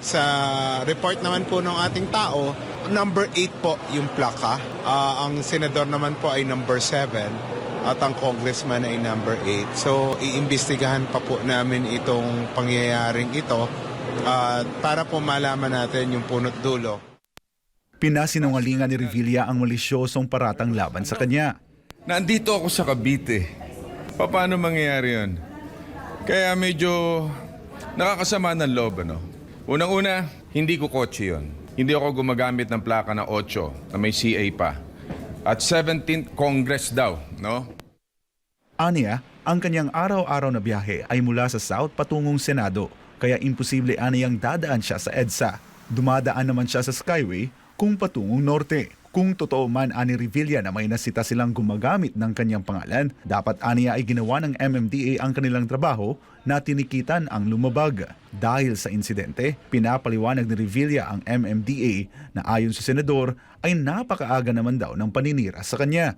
Sa report naman po ng ating tao, number 8 po yung plaka. Ah, ang senador naman po ay number 7 at ang congressman ay number 8. So, iimbestigahan pa po namin itong pangyayaring ito ah, para po malaman natin yung punot dulo. Pinasinungalingan ni Revilla ang malisyosong paratang laban sa kanya. Nandito ako sa Cavite. Paano mangyayari yun? Kaya medyo nakakasama ng loob, ano? Unang-una, hindi ko kotse yun. Hindi ako gumagamit ng plaka na 8 na may CA pa. At 17th Congress daw, no? Aniya, ang kanyang araw-araw na biyahe ay mula sa South patungong Senado, kaya imposible aniyang dadaan siya sa EDSA. Dumadaan naman siya sa Skyway kung patungong Norte. Kung totoo man ani Revilla na may nasita silang gumagamit ng kanyang pangalan, dapat aniya ay ginawa ng MMDA ang kanilang trabaho na tinikitan ang lumabag. Dahil sa insidente, pinapaliwanag ni Revilla ang MMDA na ayon sa senador ay napakaaga naman daw ng paninira sa kanya.